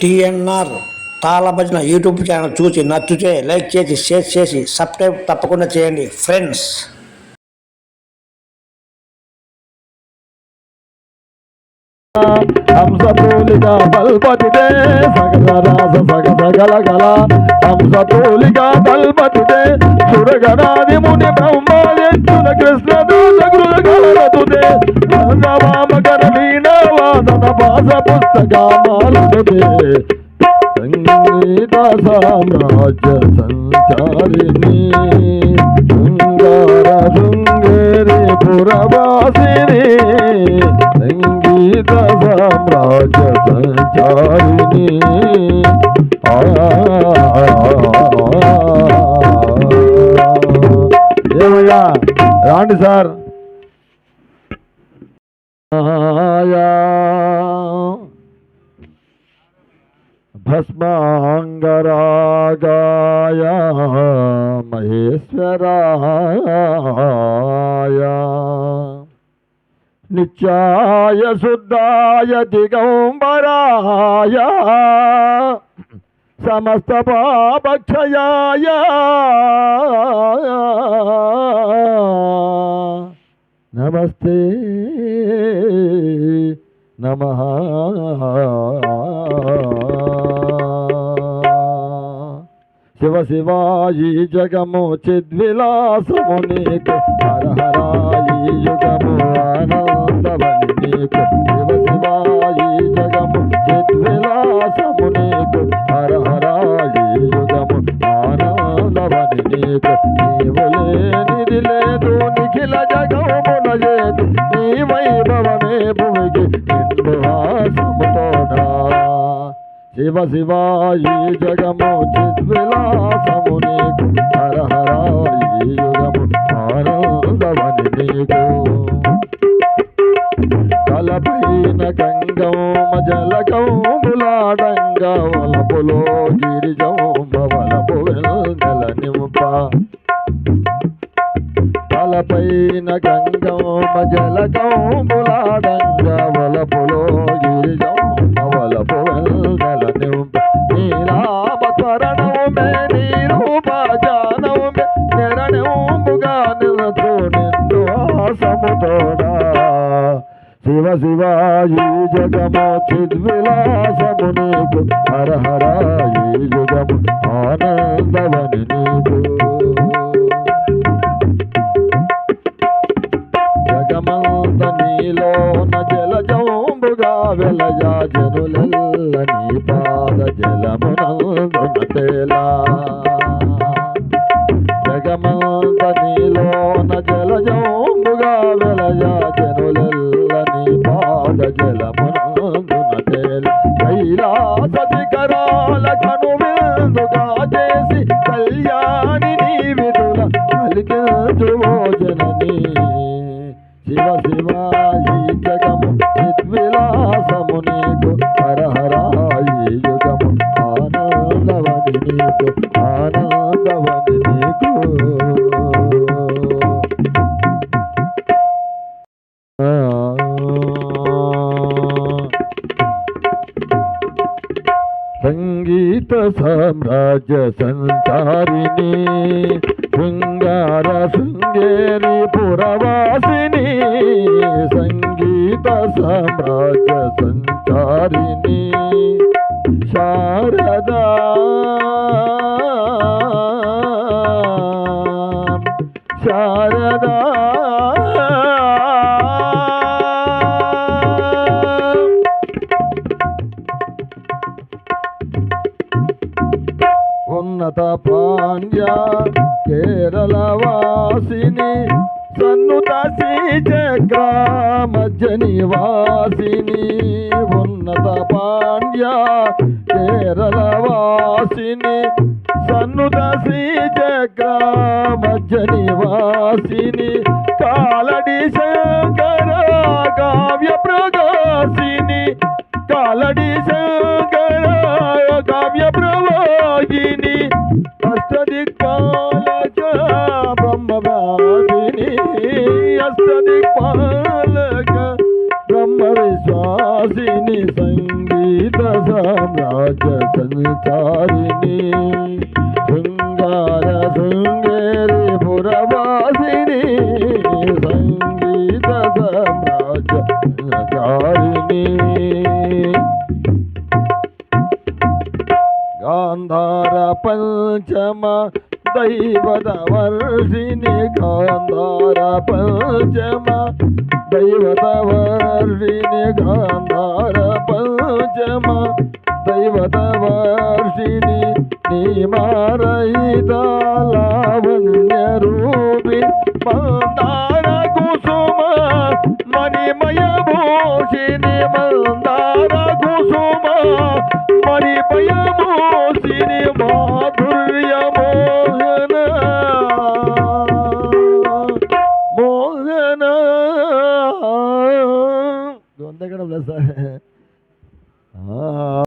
TNR తాళభజన YouTube channel చూసి నచ్చితే like చేసి షేర్ చేసి సబ్స్క్రైబ్ తప్పకుండా చేయండి. ఫ్రెండ్స్. హంసతూలిగా బల్పతిదే సగల రాస హంసతూలిగా సురగణాది ముని వీణావాదన పుస్తక పుస్తకామాలుదే సంగీత సామ్రాజ్య సంచారిణి శృంగార శృంగేరి పురవాసిని సంగీత సామ్రాజ్య సంచారిణి ఆ ఏమయ్యా రాండి సార్. భస్మాంగరాగాయ మహేశ్వరాయ నిత్యాయ శుద్ధాయ దిగంబరాయ సమస్త పాపక్షయాయ నమస్తే నమ శివ శివాయి జగము చిద్విలాసము నీకు హర హరాయి యుగము ఆనందవని నీకు. శివ శివ శివాయి జగము చిద్విలాసము నీకు హర హరాయి యుగము ఆనందమని నీకు. కలపైన తలపైన గంగమ్మ జలకంబులాడంగా వలపులో గిరిజమ్మ వలపు వెల్నెల నింప. తలపైన గంగమ్మ జలకంబులాడంగా ఆసముతోడా శివ ఈ జగము చిద్విలాసము నీకు. హర హర ఈ యుగము ఆనందవని నీకు. జగమంత నీలోన జల జంబుగా వెలయా జనులెల్ల నీ పాద జలమునందున తేలా. పాద జలమునందున తేల కైలాస శిఖరాల కనువిందుగా చేసి కళ్యాణి నీ విధుల కలిగించు జనని. శివ శివాయి జగము చిద్విలాసము నీకు హర హరాయి యుగము ఆనందవని నీకు ఆనందవని నీకు. సంగీత సామ్రాజ్య సంచారిణి శృంగార శృంగేరి పురవాసిని సంగీత సామ్రాజ్య సంచారిణి. శారదా శారదా పాండ్య కేరళవాసిని వాసిని చక్ర మధ్య నివాసిని ఉన్నత పాండ్య కేరళవాసిని వాసిని చక్ర మధ్య నివాసిని కాలడి శంకర బ్రహ్మవాదిని అష్టదిక్పాలక బ్రహ్మ విశ్వాసిని సంగీత సామ్రాజ్య సంచారిణి శృంగార శృంగేరి పురవాసిని సంగీత సామ్రాజ్య సంచారిణి గాంధార పంచమ దైవత వర్షిణి గాంధార పంచమ. దైవత వర్షిణి గాంధార పంచమ. దైవత వర్షిణి నీ నీమారయిత లావణ్య రూపి పా